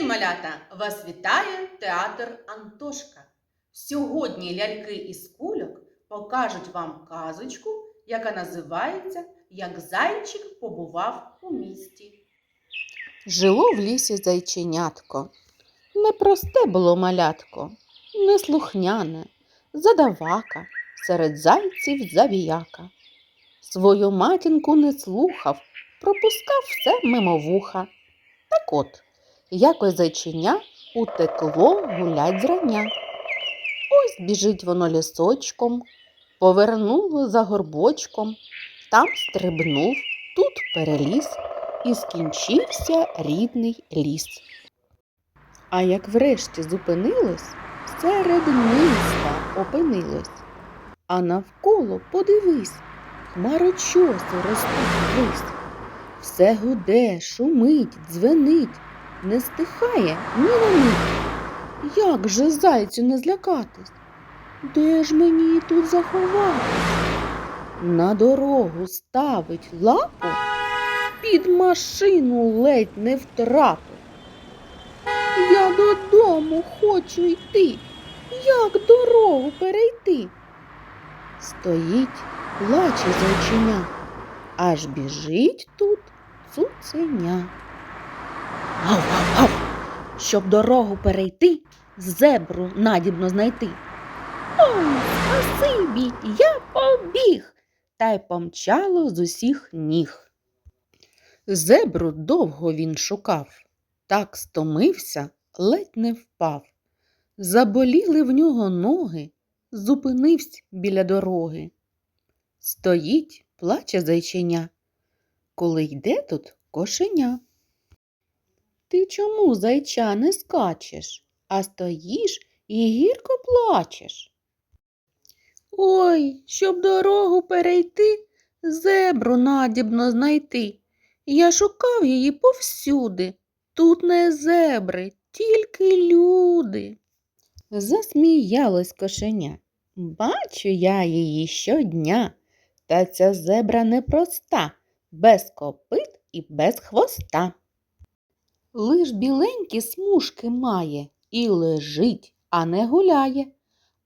день, малята! Вас вітає театр Антошка. Сьогодні ляльки із кульок покажуть вам казочку, яка називається Як зайчик побував у місті. Жило в лісі зайченятко. Непросте було малятко, неслухняне, задавака, серед зайців завіяка. Свою матінку не слухав, пропускав все мимо вуха. Так от, якось зайченя утекло гулять зрання. Ось біжить воно лісочком, повернуло за горбочком, там стрибнув, тут переліз і скінчився рідний ліс. А як врешті зупинилось, серед міста опинилось. А навколо подивись, хмарочоси ростуть ввись. Все гуде, шумить, дзвенить, не стихає ні на мить. Як же зайцю не злякатись? Де ж мені тут заховатись? На дорогу ставить лапу, під машину ледь не втрапив. Я додому хочу йти. Як дорогу перейти? Стоїть, плаче зайчиня, аж біжить тут цуценя. Гав-гав-гав, щоб дорогу перейти, зебру надібно знайти. Ой, спасибі, я побіг, та й помчало з усіх ніг. Зебру довго він шукав, так стомився, ледь не впав. Заболіли в нього ноги, зупинився біля дороги. Стоїть, плаче зайченя, коли йде тут кошеня. Ти чому, зайча, не скачеш, а стоїш і гірко плачеш? Ой, щоб дорогу перейти, зебру надібно знайти. Я шукав її повсюди. Тут не зебри, тільки люди. Засміялось кошеня. Бачу я її щодня. Та ця зебра непроста, без копит і без хвоста. Лиш біленькі смужки має і лежить, а не гуляє.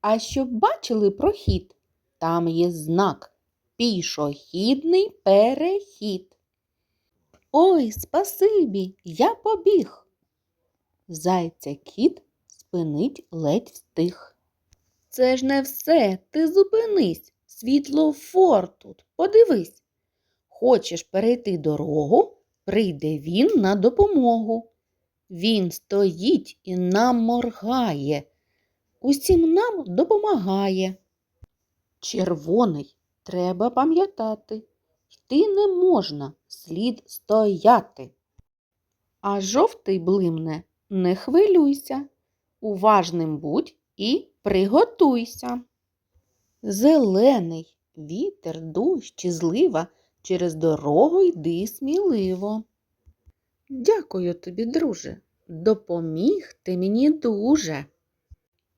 А щоб бачили прохід, там є знак пішохідний перехід. Ой, спасибі, я побіг. Зайця кіт спинить ледь встиг. Це ж не все, ти зупинись, світлофор тут, подивись. Хочеш перейти дорогу, прийде він на допомогу. Він стоїть і нам моргає, усім нам допомагає. Червоний, треба пам'ятати, йти не можна, слід стояти. А жовтий блимне, не хвилюйся, уважним будь і приготуйся. Зелений вітер, дощ злива через дорогу йди сміливо. Дякую тобі, друже, допоміг ти мені дуже.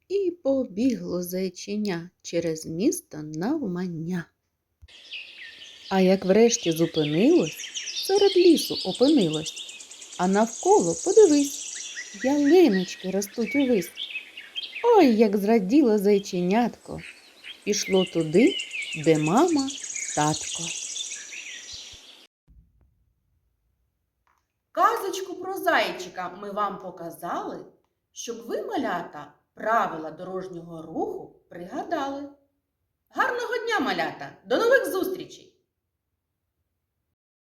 І побігло зайченя через місто навмання. А як врешті зупинилось, серед лісу опинилось, а навколо подивись, ялиночки ростуть увесь. Ой, як зраділо зайченятко, пішло туди, де мама, татко. Казочку про зайчика ми вам показали, щоб ви, малята, правила дорожнього руху пригадали. Гарного дня, малята! До нових зустрічей!